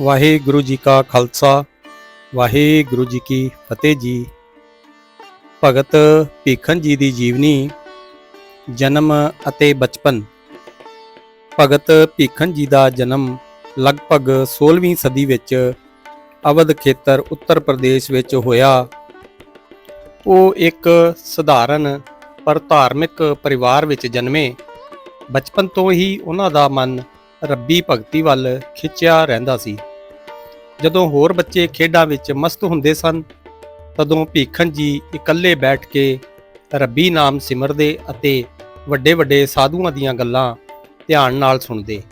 ਵਾਹਿਗੁਰੂ ਜੀ ਕਾ ਖਾਲਸਾ, ਵਾਹਿਗੁਰੂ ਜੀ ਕੀ ਫਤਿਹ ਜੀ। ਭਗਤ ਭੀਖਨ ਜੀ ਦੀ ਜੀਵਨੀ, ਜਨਮ ਅਤੇ ਬਚਪਨ। ਭਗਤ ਭੀਖਨ ਜੀ ਦਾ ਜਨਮ ਲਗਭਗ 16ਵੀਂ ਸਦੀ ਵਿੱਚ ਅਵਧ ਖੇਤਰ ਉੱਤਰ ਪ੍ਰਦੇਸ਼ ਵਿੱਚ ਹੋਇਆ। ਉਹ ਇੱਕ ਸਧਾਰਨ ਪਰ ਧਾਰਮਿਕ ਪਰਿਵਾਰ ਵਿੱਚ ਜਨਮੇ। ਬਚਪਨ ਤੋਂ ਹੀ ਉਹਨਾਂ ਦਾ ਮਨ ਰੱਬੀ ਭਗਤੀ ਵੱਲ ਖਿੱਚਿਆ ਰਹਿੰਦਾ ਸੀ। ਜਦੋਂ ਹੋਰ ਬੱਚੇ ਖੇਡਾਂ ਵਿੱਚ ਮਸਤ ਹੁੰਦੇ ਸਨ, ਤਦੋਂ ਭੀਖਣ ਜੀ ਇਕੱਲੇ ਬੈਠ ਕੇ ਰੱਬੀ ਨਾਮ ਸਿਮਰਦੇ ਅਤੇ ਵੱਡੇ ਵੱਡੇ ਸਾਧੂਆਂ ਦੀਆਂ ਗੱਲਾਂ ਧਿਆਨ ਨਾਲ ਸੁਣਦੇ।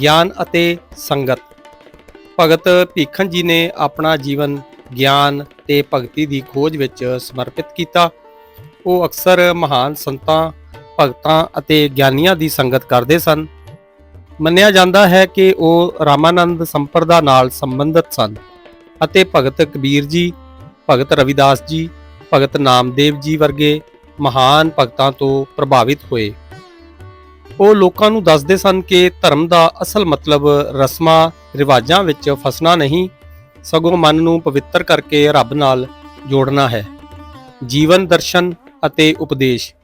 ਗਿਆਨ ਅਤੇ ਸੰਗਤ। ਭਗਤ ਭੀਖਣ ਜੀ ਨੇ ਆਪਣਾ ਜੀਵਨ ਗਿਆਨ ਤੇ ਭਗਤੀ ਦੀ ਖੋਜ ਵਿੱਚ ਸਮਰਪਿਤ ਕੀਤਾ। ਉਹ ਅਕਸਰ ਮਹਾਨ ਸੰਤਾਂ, ਭਗਤਾਂ ਅਤੇ ਗਿਆਨੀਆਂ ਦੀ ਸੰਗਤ ਕਰਦੇ ਸਨ। ਮੰਨਿਆ ਜਾਂਦਾ ਹੈ ਕਿ ਉਹ ਰਾਮਾਨੰਦ ਸੰਪਰਦਾ ਨਾਲ ਸੰਬੰਧਿਤ ਸਨ ਅਤੇ ਭਗਤ ਕਬੀਰ ਜੀ, ਭਗਤ ਰਵਿਦਾਸ ਜੀ, ਭਗਤ ਨਾਮਦੇਵ ਜੀ ਵਰਗੇ ਮਹਾਨ ਭਗਤਾਂ ਤੋਂ ਪ੍ਰਭਾਵਿਤ ਹੋਏ। ਉਹ ਲੋਕਾਂ ਨੂੰ ਦੱਸਦੇ ਸਨ ਕਿ ਧਰਮ ਦਾ ਅਸਲ ਮਤਲਬ ਰਸਮਾਂ, ਰਿਵਾਜਾਂ ਵਿੱਚ ਫਸਣਾ ਨਹੀਂ, ਸਗੋਂ ਮਨ ਨੂੰ ਪਵਿੱਤਰ ਕਰਕੇ ਰੱਬ ਨਾਲ ਜੋੜਨਾ ਹੈ। ਜੀਵਨ ਦਰਸ਼ਨ ਅਤੇ ਉਪਦੇਸ਼।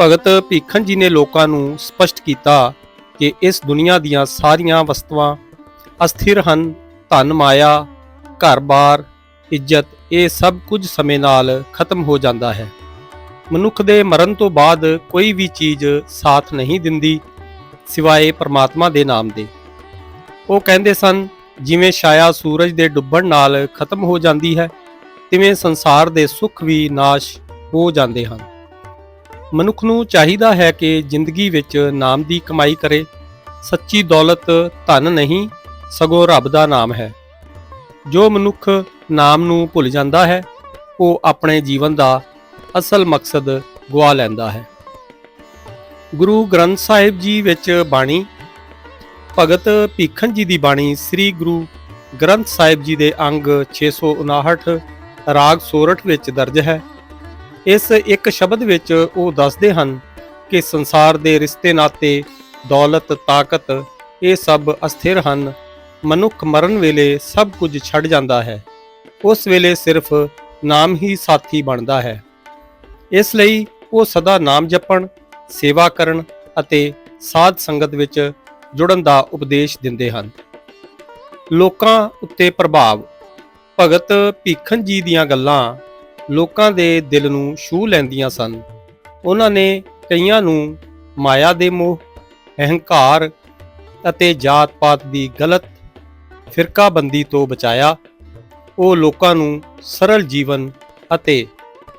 ਭਗਤ ਭੀਖਣ ਜੀ ਨੇ ਲੋਕਾਂ ਨੂੰ ਸਪਸ਼ਟ ਕੀਤਾ ਕਿ ਇਸ ਦੁਨੀਆ ਦੀਆਂ ਸਾਰੀਆਂ ਵਸਤੂਆਂ ਅਸਥਿਰ ਹਨ, ਧਨ, ਮਾਇਆ, ਘਰ-ਬਾਰ, ਇੱਜ਼ਤ, ਇਹ ਸਭ ਕੁਝ ਸਮੇਂ ਨਾਲ ਖਤਮ ਹੋ ਜਾਂਦਾ ਹੈ। ਮਨੁੱਖ ਦੇ ਮਰਨ ਤੋਂ ਬਾਅਦ ਕੋਈ ਵੀ ਚੀਜ਼ ਸਾਥ ਨਹੀਂ ਦਿੰਦੀ ਸਿਵਾਏ ਪਰਮਾਤਮਾ ਦੇ ਨਾਮ ਦੇ। ਉਹ ਕਹਿੰਦੇ ਸਨ, ਜਿਵੇਂ ਛਾਇਆ ਸੂਰਜ ਦੇ ਡੁੱਬਣ ਨਾਲ ਖਤਮ ਹੋ ਜਾਂਦੀ ਹੈ, ਤਿਵੇਂ ਸੰਸਾਰ ਦੇ ਸੁੱਖ ਵੀ ਨਾਸ਼ ਹੋ ਜਾਂਦੇ ਹਨ। ਮਨੁੱਖ ਨੂੰ ਚਾਹੀਦਾ ਹੈ ਕਿ ਜ਼ਿੰਦਗੀ ਵਿੱਚ ਨਾਮ ਦੀ ਕਮਾਈ ਕਰੇ, ਸੱਚੀ ਦੌਲਤ ਧਨ ਨਹੀਂ, ਸਗੋਂ ਰੱਬ ਦਾ ਨਾਮ ਹੈ। ਜੋ ਮਨੁੱਖ ਨਾਮ ਨੂੰ ਭੁੱਲ ਜਾਂਦਾ ਹੈ, ਉਹ ਆਪਣੇ ਜੀਵਨ ਦਾ ਅਸਲ ਮਕਸਦ ਗਵਾ ਲੈਂਦਾ ਹੈ। ਗੁਰੂ ਗ੍ਰੰਥ ਸਾਹਿਬ ਜੀ ਵਿੱਚ ਬਾਣੀ, ਭਗਤ ਭੀਖਣ ਜੀ ਦੀ ਬਾਣੀ ਸ੍ਰੀ ਗੁਰੂ ਗ੍ਰੰਥ ਸਾਹਿਬ ਜੀ ਦੇ ਅੰਗ 659 ਰਾਗ ਸੋਰਠ ਵਿੱਚ ਦਰਜ ਹੈ। ਇਸ ਇੱਕ ਸ਼ਬਦ ਵਿੱਚ ਉਹ ਦੱਸਦੇ ਹਨ ਕਿ ਸੰਸਾਰ ਦੇ ਰਿਸ਼ਤੇ ਨਾਤੇ ਦੌਲਤ, ਤਾਕਤ, ਇਹ ਸਭ ਅਸਥਿਰ ਹਨ। ਮਨੁੱਖ ਮਰਨ ਵੇਲੇ ਸਭ ਕੁਝ ਛੱਡ ਜਾਂਦਾ ਹੈ। ਉਸ ਵੇਲੇ ਸਿਰਫ ਨਾਮ ਹੀ ਸਾਥੀ ਬਣਦਾ ਹੈ। ਇਸ ਲਈ ਉਹ ਸਦਾ ਨਾਮ ਜਪਣ, ਸੇਵਾ ਕਰਨ ਅਤੇ ਸਾਧ ਸੰਗਤ ਵਿੱਚ ਜੁੜਨ ਦਾ ਉਪਦੇਸ਼ ਦਿੰਦੇ ਹਨ। ਲੋਕਾਂ ਉੱਤੇ ਪ੍ਰਭਾਵ। ਭਗਤ ਭੀਖਣ ਜੀ ਦੀਆਂ ਗੱਲਾਂ ਲੋਕਾਂ ਦੇ ਦਿਲ ਨੂੰ ਛੂਹ ਲੈਂਦੀਆਂ ਸਨ। ਉਹਨਾਂ ਨੇ ਕਈਆਂ ਨੂੰ ਮਾਇਆ ਦੇ ਮੋਹ, ਅਹੰਕਾਰ ਅਤੇ ਜਾਤ-ਪਾਤ ਦੀ ਗਲਤ ਫਿਰਕਾਬੰਦੀ ਤੋਂ ਬਚਾਇਆ। ਉਹ ਲੋਕਾਂ ਨੂੰ ਸਰਲ ਜੀਵਨ ਅਤੇ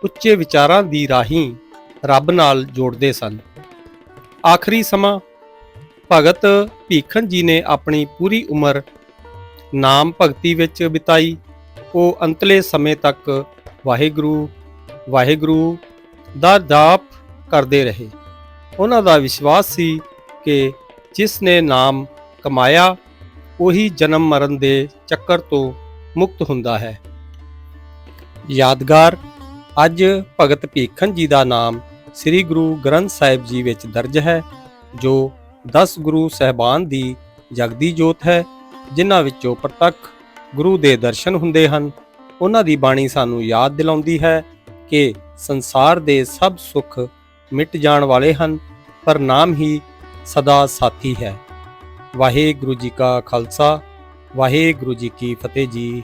ਉੱਚੇ ਵਿਚਾਰਾਂ ਦੀ ਰਾਹੀਂ ਰੱਬ ਨਾਲ ਜੋੜਦੇ ਸਨ। ਆਖਰੀ ਸਮਾਂ, ਭਗਤ ਭੀਖਣ ਜੀ ਨੇ ਆਪਣੀ ਪੂਰੀ ਉਮਰ ਨਾਮ ਭਗਤੀ ਵਿੱਚ ਬਿਤਾਈ। ਉਹ ਅੰਤਲੇ ਸਮੇਂ ਤੱਕ ਵਾਹਿਗੁਰੂ ਵਾਹਿਗੁਰੂ ਦਾ ਜਾਪ ਕਰਦੇ ਰਹੇ। ਉਹਨਾਂ ਦਾ ਵਿਸ਼ਵਾਸ ਸੀ ਕਿ ਜਿਸ ਨੇ ਨਾਮ ਕਮਾਇਆ, ਉਹੀ ਜਨਮ ਮਰਨ ਦੇ ਚੱਕਰ ਤੋਂ ਮੁਕਤ ਹੁੰਦਾ ਹੈ। ਯਾਦਗਾਰ, ਅੱਜ ਭਗਤ ਭੀਖਨ ਜੀ ਦਾ ਨਾਮ ਸ੍ਰੀ ਗੁਰੂ ਗ੍ਰੰਥ ਸਾਹਿਬ ਜੀ ਵਿੱਚ ਦਰਜ ਹੈ, ਜੋ 10 ਗੁਰੂ ਸਹਿਬਾਨ ਦੀ ਜਗਦੀ ਜੋਤ ਹੈ, ਜਿਨ੍ਹਾਂ ਵਿੱਚੋਂ ਪ੍ਰਤੱਖ ਗੁਰੂ ਦੇ ਦਰਸ਼ਨ ਹੁੰਦੇ ਹਨ। ਉਹਨਾਂ ਦੀ ਬਾਣੀ ਸਾਨੂੰ ਯਾਦ ਦਿਲਾਉਂਦੀ ਹੈ ਕਿ ਸੰਸਾਰ ਦੇ ਸਭ ਸੁੱਖ ਮਿਟ ਜਾਣ ਵਾਲੇ ਹਨ, ਪਰ ਨਾਮ ਹੀ ਸਦਾ ਸਾਥੀ ਹੈ। ਵਾਹਿਗੁਰੂ ਜੀ ਕਾ ਖਾਲਸਾ, ਵਾਹਿਗੁਰੂ ਜੀ ਕੀ ਫਤਿਹ ਜੀ।